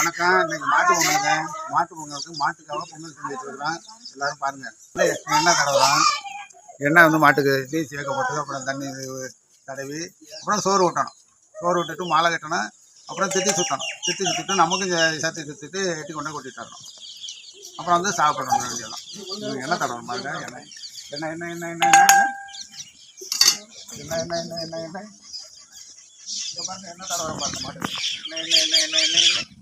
வணக்கம் இன்னைக்கு மாட்டு பொங்கலுங்க மாட்டு பொங்கலுக்கு மாட்டுக்காக பொங்கல் செஞ்சுட்டு வச்சுருக்கிறோம் எல்லாரும் பாருங்க என்ன எண்ணெய் தடவுறோம் எண்ணெய் வந்து மாட்டுக்கு டீ சேர்க்கப்பட்டு அப்புறம் தண்ணி தடவி அப்புறம் சோறு ஊட்டணும் சோறு விட்டுட்டு மாலை கட்டணும் அப்புறம் திட்டி சுற்றணும் திட்டி சுற்றிட்டு நமக்கும் சே- சேர்த்து சுற்றிட்டு எட்டி கொண்டு கொட்டிட்டு வரணும் அப்புறம் வந்து சாப்பிடணும் வேண்டியெல்லாம் இது எண்ணெய் தடவணும் பாருங்க எண்ணெய் எண்ணெய் எண்ணெய் எண்ணெய் எண்ணெய் எண்ணெய் எண்ணெய் எண்ணெய் எண்ணெய் என்ன பாருங்க என்ன தடவை பாருங்க மாட்டுக்கு என்ன என்ன என்ன என்ன என்ன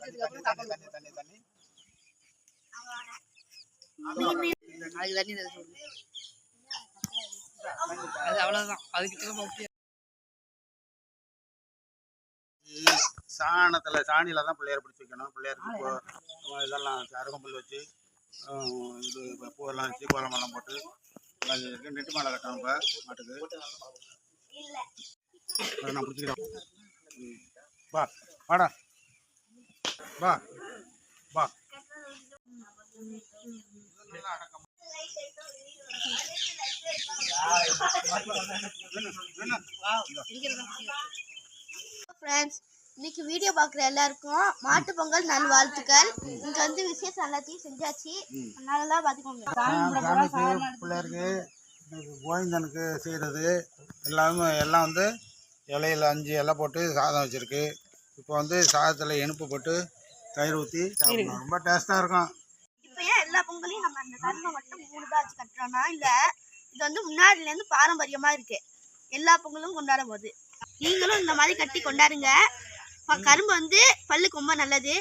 தண்ணி, தண்ணி, தண்ணி, தண்ணி, தண்ணி, தண்ணி. அதுக்கு தண்ணி தர சொல்லு அது அவ்வளவுதான். அதுக்கிட்ட போட்டு சாணத்துல சாணியில தான் பிள்ளையார் பிடிச்சி வைக்கணும். பிள்ளையாருக்கு அஹ் இதெல்லாம் அருகம்புல் வச்சு இது பூவெல்லாம் வச்சு கோலமெல்லாம் போட்டு நெட்டு மாலை கட்டணும் இப்போ மாட்டுக்கு. நான் பிடிச்சிக்கிறேன். வா வாடா. வா. வா. அடக்கம். ஃப்ரெண்ட்ஸ் இன்னைக்கு வீடியோ பார்க்குற எல்லாருக்கும் மாட்டு பொங்கல் நல்வாழ்த்துக்கள். இங்க வந்து விசேஷம் எல்லாத்தையும் செஞ்சாச்சு. நல்லா பார்த்துக்கோங்க. பிள்ளையாருக்கு கோவிந்தனுக்கு செய்கிறது எல்லாமே எல்லாம் வந்து இலையில அஞ்சு இலை போட்டு சாதம் வச்சுருக்கு. இப்போ வந்து சாதத்தில் இனிப்பு போட்டு தயிர் ஊற்றி ரொம்ப டேஸ்ட்டாக இருக்கும். இப்போ ஏன் எல்லா பொங்கலையும் நம்ம அந்த கரும்பை மட்டும் மூணு தான் கட்டுறோம்னா இல்லை இது வந்து முன்னாடிலேருந்து பாரம்பரியமாக இருக்கு. எல்லா பொங்கலும் கொண்டாடும் போது. நீங்களும் இந்த மாதிரி கட்டி கொண்டாடுங்க. கரும்பு வந்து பல்லுக்கு ரொம்ப நல்லது.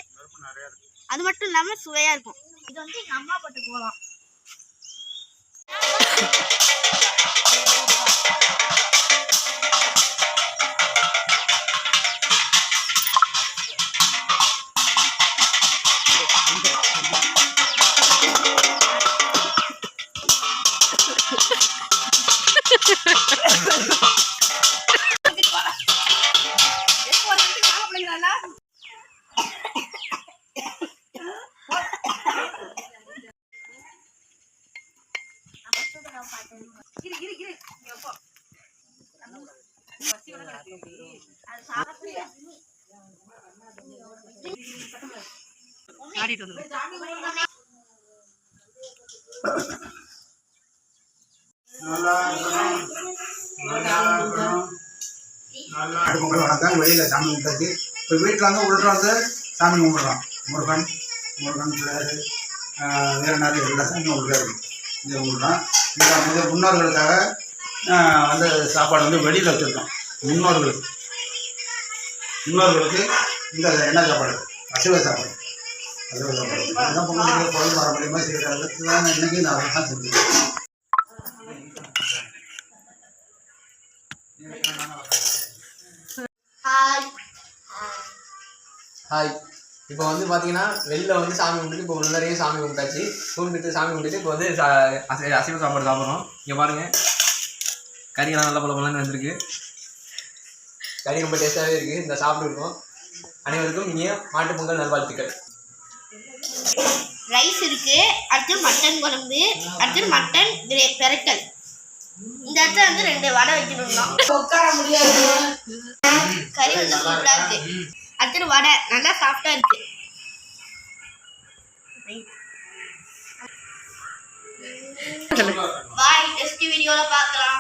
அது மட்டும் இல்லாமல் சுவையாக இருக்கும். இது வந்து எங்கள் அம்மா போட்டு போகலாம் இரு இரு இரு. சாமி கும்பிட்டாச்சு இப்போ வீட்டில் வந்து உள்றாந்து சாமி கும்பிட்றோம். முருகன் முருகன் பிள்ளையார் வீரநாள் எல்லா சாமியும் உள்ளே இருக்கும் இதை கும்பிடுறோம் இங்கே வந்து முன்னோர்களுக்காக வந்து சாப்பாடு வந்து வெளியில் வச்சுருக்கோம். முன்னோர்களுக்கு முன்னோர்களுக்கு இந்த என்ன சாப்பாடு அசைவ சாப்பாடு. அசைவ சாப்பாடு. அதான் பொங்கலுக்கு பொருள் பாரம்பரியமாக செய்கிறது தான் இன்னைக்கு நான் அதை தான் செஞ்சுருக்கேன் ஹாய் ஹாய் இப்போ வந்து பார்த்தீங்கன்னா வெளில வந்து சாமி கும்பிட்டு இப்போ முன்னாடியே சாமி கும்பிட்டாச்சு. கும்பிட்டு சாமி கும்பிட்டு இப்போ வந்து அசைவ சாப்பாடு சாப்பிட்றோம். இங்கே பாருங்க. கறியெல்லாம் நல்ல பல பலன்னு வந்திருக்கு. கறி ரொம்ப டேஸ்ட்டாகவே இருக்குது இந்த சாப்பிட்டுருக்கோம். அனைவருக்கும் இனிய மாட்டுப் பொங்கல் நல்வாழ்த்துக்கள். ரைஸ் இருக்கு. அடுத்து மட்டன் குழம்பு. அடுத்து மட்டன் கிரே- பெரட்டல். இந்த இடத்துல வந்து ரெண்டு வடை வைக்கணும் உட்கார முடியாது. கறி வந்து சூப்பரா இருக்கு. அடுத்து வடை. நல்லா சாஃப்டா இருக்கு. பாய் நெக்ஸ்ட் வீடியோல பார்க்கலாம்.